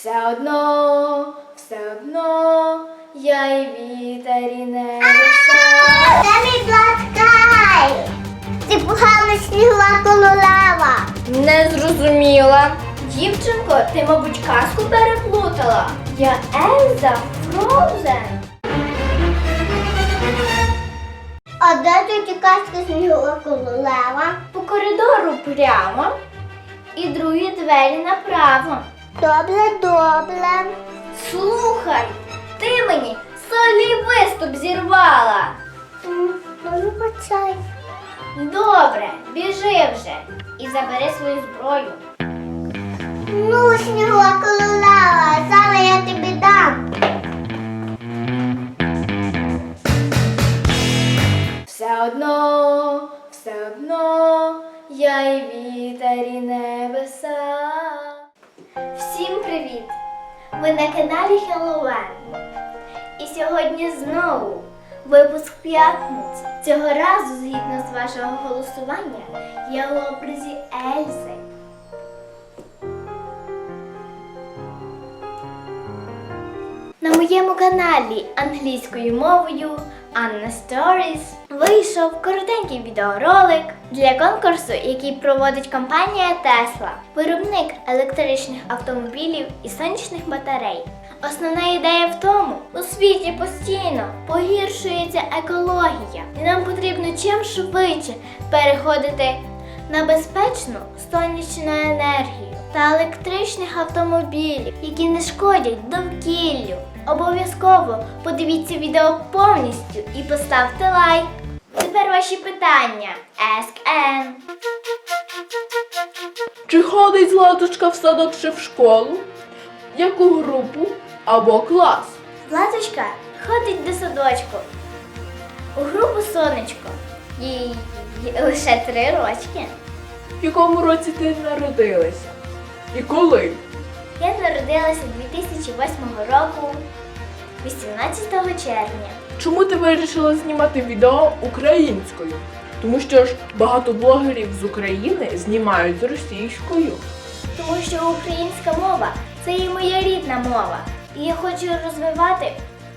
Все одно, все одно, я і вітер і небеса. Де мій пласкай? Ти погана снігова королева. Не зрозуміла. Дівчинко, ти, мабуть, казку переплутала. Я Ельза Фроузен. А де тут казка снігова королева? По коридору прямо і другі двері направо. Добре, добре. Слухай, ти мені солі виступ зірвала. М, Ну, вибачай. Добре, біжи вже і забери свою зброю. Ну, снігова королева, зараз я тобі дам. Все одно, все одно, я і вітер і небеса. Ви на каналі Хеллоуен. І сьогодні знову випуск п'ятниці. Цього разу, згідно з вашого голосування, я в образі Ельзи. На моєму каналі англійською мовою Anna Stories вийшов коротенький відеоролик для конкурсу, який проводить компанія Tesla, виробник електричних автомобілів і сонячних батарей. Основна ідея в тому, у світі постійно погіршується екологія, і нам потрібно чим швидше переходити на безпечну сонячну енергію та електричних автомобілів, які не шкодять довкіллю. Обов'язково подивіться відео повністю і поставте лайк. Тепер ваші питання. Ask Ann. Чи ходить Златочка в садок чи в школу? Яку групу або клас? Златочка ходить до садочку. У групу сонечко. Їй лише три рочки. В якому році ти народилася? І коли? Я народилася 2008 року, 18 червня. Чому ти вирішила знімати відео українською? Тому що ж багато блогерів з України знімають російською. Тому що українська мова це і моя рідна мова. І я хочу розвивати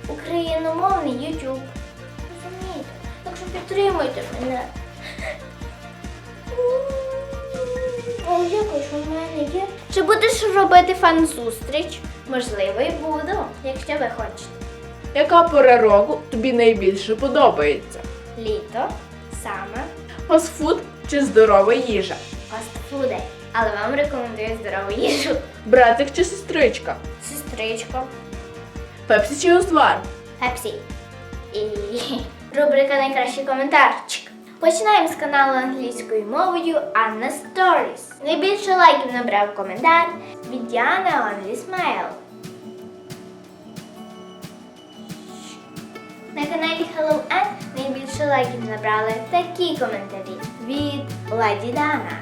україномовний YouTube. Розумієте? Так що підтримуйте мене. О, дякую, що в мене є. Чи будеш робити фан-зустріч? Можливо, і буду, якщо ви хочете. Яка пора року тобі найбільше подобається? Літо саме Фастфуд чи здорова їжа? фастфуди. Але вам рекомендую здорову їжу. Братик чи сестричка? Сестричко. Пепсі чи узвар? Пепсі. І рубрика Найкращий коментарчик. Починаємо з каналу англійською мовою Anna Stories. Найбільше лайків набрав коментар від Діани Only Smile. На каналі Hello Ann найбільше лайків набрали такі коментарі від Ладі Дана.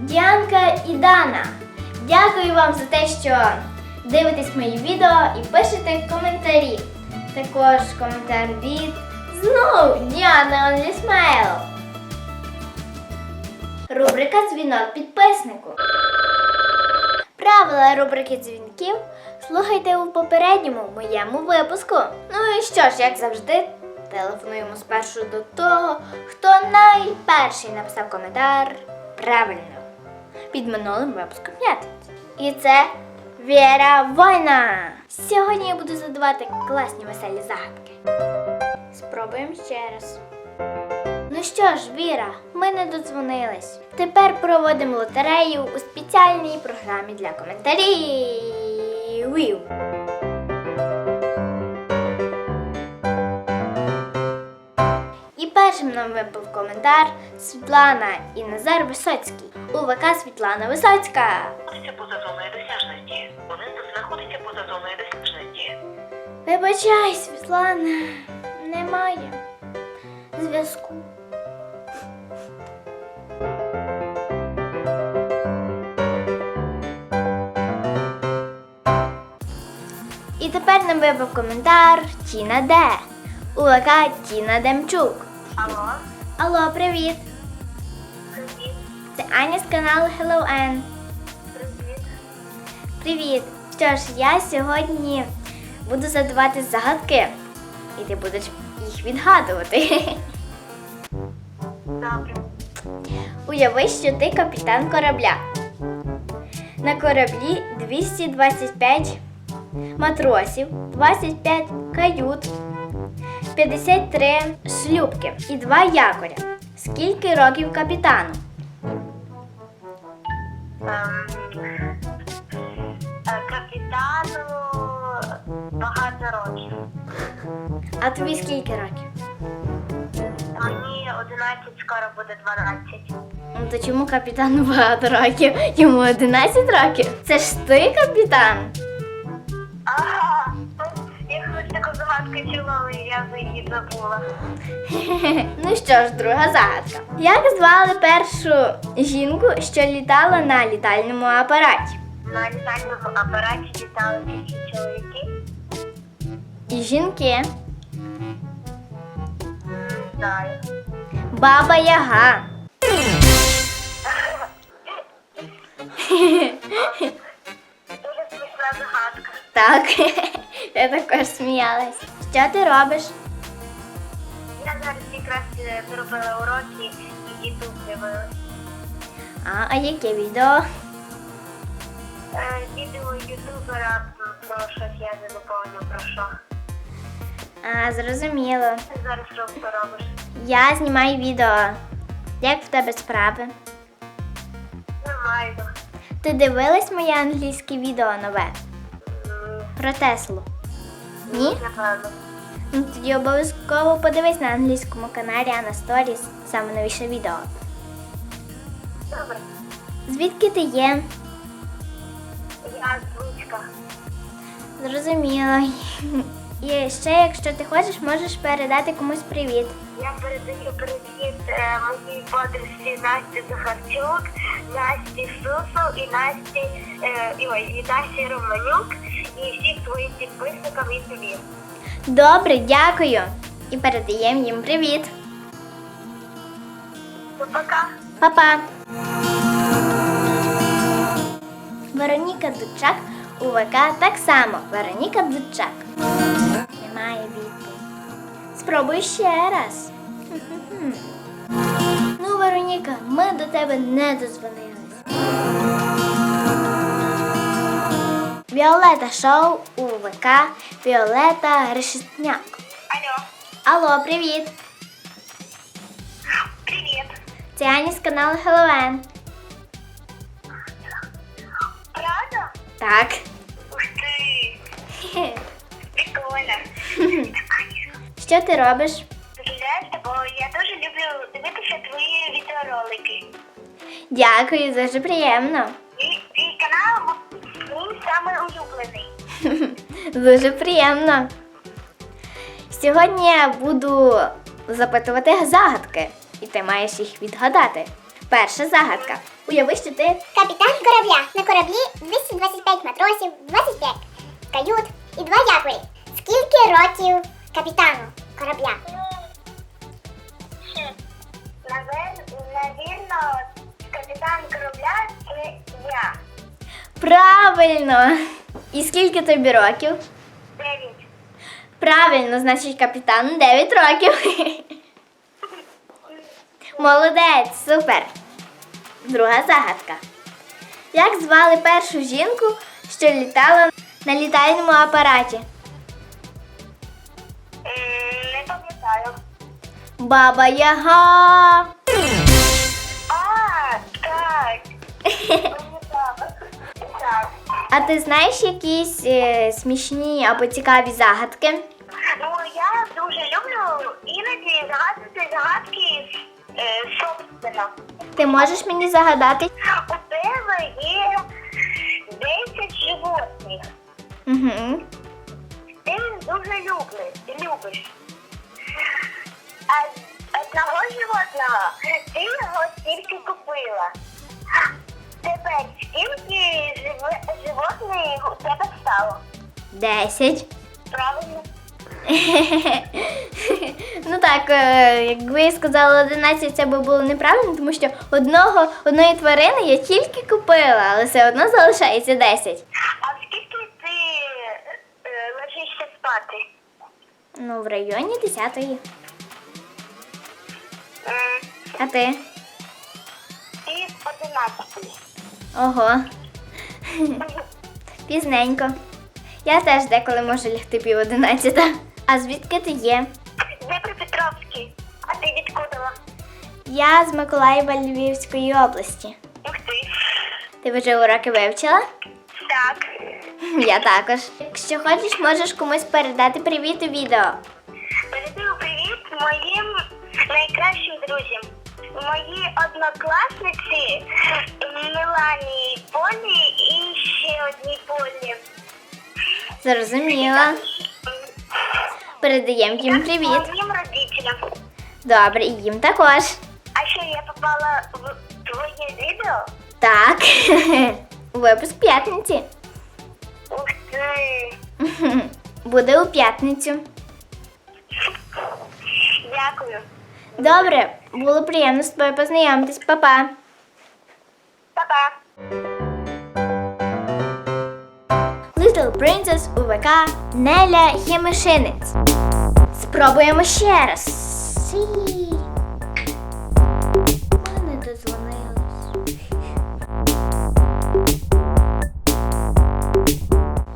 Діанка і Дана. Дякую вам за те, що дивитесь мої відео і пишете коментарі. Також коментар від знову Діана Only Smile. Рубрика Дзвінок підписнику. Правила рубрики дзвінків слухайте у попередньому моєму випуску. Ну і що ж, як завжди, телефонуємо спершу до того, хто найперший написав коментар правильно під минулим випуском п'ятниці. І це Віра Война. Сьогодні я буду задавати класні веселі загадки. Спробуємо ще раз. Ну що ж, Віра, ми не додзвонились. Тепер проводимо лотерею у спеціальній програмі для коментарів. І першим нам випав коментар Світлана і Назар Висоцький. УВК Світлана Висоцька. знаходиться поза зоною досяжності. Абонент знаходиться поза зоною досяжності. Вибачай, Світлана, немає зв'язку. І тепер нам випав коментар Тіна Д. УВК Тіна Демчук. Алло, Алло, привіт! привіт. Це Аня з каналу Hello Ann. Привіт. Привіт! Що ж, я сьогодні буду задавати загадки, і ти будеш їх відгадувати. Добре. Уяви, що ти капітан корабля. На кораблі 225 матросів, 25 кают, 53 шлюпки і 2 якоря. Скільки років капітану? Ем, е, Капітану багато років. А тобі скільки років? Мені 11, скоро буде 12. Ну то чому капітану багато років? Йому 11 років. Це ж ти капітан? Я її забула. Ну що ж, друга загадка. Як звали першу жінку, що літала на літальному апараті? На літальному апараті літали тільки чоловіки. І жінки. Не знаю. Баба Яга. Дуже смішна загадка. Так, я також сміялась. Що ти робиш? Я зараз якраз е, зробила уроки і ютуб дивилась. А, а яке відео? Е, Відео ютубера про щось я не запомню про що. А, зрозуміло. Ти зараз що робиш? Я знімаю відео. Як в тебе справи? Нормально. Ти дивилась моє англійське відео нове М, про Теслу? Ні? Напевно. Ну тоді обов'язково подивись на англійському каналі Анна Сторіс саме новіше відео. Добре. Звідки ти є? Я з Луцька. Зрозуміло. І ще, якщо ти хочеш, можеш передати комусь привіт. Я передаю привіт е, моїй подружці Насті Захарчук, Насті Сусу і Насті, е, і, ой, і Насті Романюк і всім твоїм підписникам і тобі. Добре, дякую. І передаємо їм привіт. Ну, пока. Па-па. Вероніка Дучак у ВК так само. Вероніка Дучак. Спробуй ще раз. Ну, Вероніка, ми до тебе не дозвонились. Віолета Шоу у ВК Віолета Решетняк. Алло, Алло, привіт! привіт. Це Аня з каналу Хеллоуен. Правда? Так. Ух ти, прикольно. Що ти робиш? Гуляю з тобою. Я дуже люблю дивитися твої відеоролики. Дякую, дуже приємно. І твій канал мій самий улюблений. Дуже приємно. Сьогодні я буду запитувати загадки, і ти маєш їх відгадати. Перша загадка. Уяви, що ти Капітан корабля. На кораблі 225 матросів, 25 кают і два якорі. Скільки років капітану корабля? Навірно, капітан корабля це я. правильно. І скільки тобі років? Дев'ять. Правильно, значить капітану 9 років. Молодець, супер. Друга загадка. Як звали першу жінку, що літала на літальному апараті? Баба Яга. А, так. А ти знаєш якісь е, смішні або цікаві загадки? Ну, я дуже люблю іноді загадувати загадки е, собственно. Ти можеш мені загадати? У тебе є 10 животних. Угу. Ти дуже любиш, любиш. Одного животного ти його тільки купила. Тепер скільки животних у тебе стало? Десять. Правильно? Ну так, е, якби я сказала 11, це би було неправильно, тому що одного, одної тварини я тільки купила, але все одно залишається 10. А скільки ти е, ложишся спати? Ну, в районі 10-ї. А ти? Пів одинадцятої. Ого. Пізненько. Я теж деколи можу лягти пів одинадцята. А звідки ти є? Дніпропетровський. А ти відкудила? Я з Миколаєва Львівської області. Ух ти. Ти вже уроки вивчила? Так. Я також. Якщо хочеш, можеш комусь передати привіт у відео. Передаю привіт моїм найкращим друзям. Мої однокласниці Мілані Полі і ще одній Полі. Зрозуміла. Передаємо їм привіт. Моїм родителям. Добре, і їм також. А що я попала в твоє відео? Так. Випуск п'ятниці. Ух ти! Буде у п'ятницю. Дякую. Добре, було приємно з тобою познайомитись, Па-па. Па-па. Little Princess УВК Неля Хімишинець. Спробуємо ще раз. Сі. Дозвонились.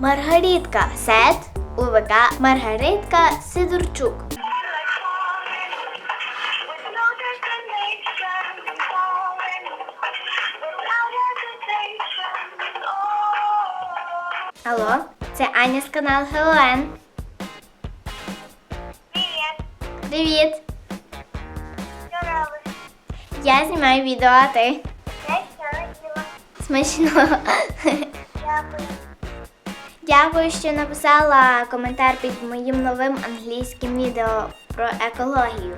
Маргаритка Сет УВК Маргаритка Сидорчук. Алло, це Аня з каналу Хелен. Привіт. Привіт! Що робиш? Я знімаю відео, а ти? Я ще хотіла. Смачно. Дякую. Дякую, що написала коментар під моїм новим англійським відео про екологію.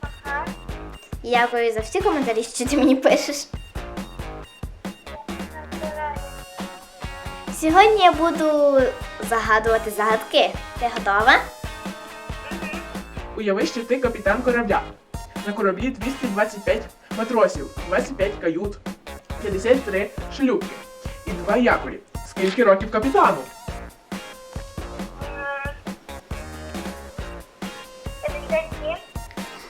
Ага. Дякую за всі коментарі, що ти мені пишеш. Сьогодні я буду загадувати загадки. Ти готова? Уяви, що ти капітан корабля. На кораблі 225 матросів, 25 кают, 53 шлюпки і 2 якорі. Скільки років капітану? П'ятдесят сім.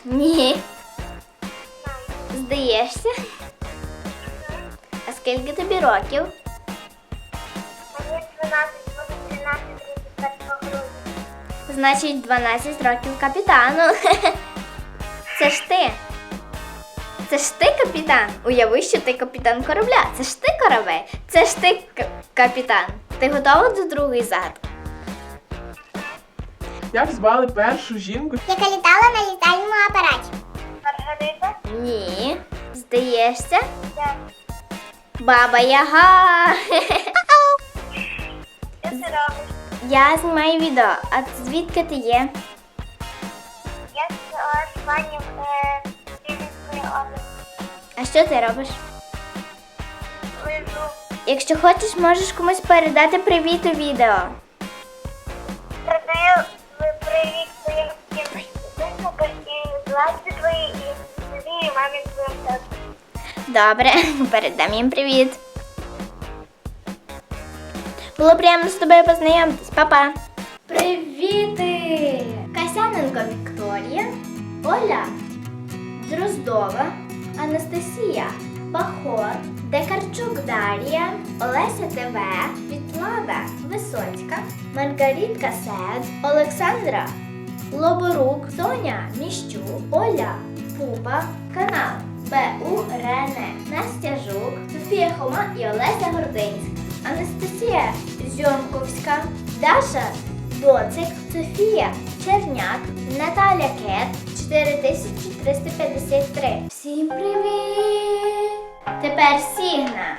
Ні. Здаєшся? А скільки тобі років? Мені 12, буде 13, 31 грудня. Значить, 12 років капітану. Це ж ти. Це ж ти капітан. Уяви, що ти капітан корабля. Це ж ти корабель. Це ж ти капітан. Ти готова до другої загадки? Як звали першу жінку, Яка літала на літальному апараті. Маргарита? Ні. Здаєшся? Так. Баба Яга. Ти робиш? Я знімаю відео. А звідки ти є? Я з пані в Рівненської області. А що ти робиш? Лежу. Якщо хочеш, можеш комусь передати привіт у відео. Передаю привіт своїм всім і власті і мамі твоїм тату. Добре, передам їм привіт. Було приємно з тобою познайомитись, Па-па. Привіти! Касяненко Вікторія, Оля Дроздова, Анастасія Бахор, Декарчук Дар'я, Олеся ТВ, Вітлава Висоцька, Маргарітка Сед, Олександра Лоборук, Соня Міщук, Оля Пупа, канал БУ Рене, Настя Жук, Софія Хома і Олеся Гординська, Анастасія Зьомковська, Даша Доцик, Софія Черняк, Наталя Кет 4353. Всім привіт! Тепер Сігна.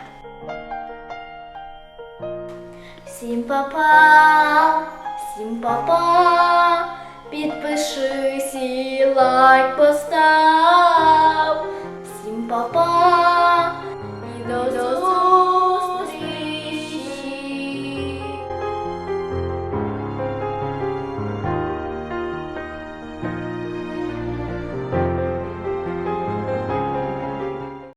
Всім папа, всім папа, підпишись і лайк постав.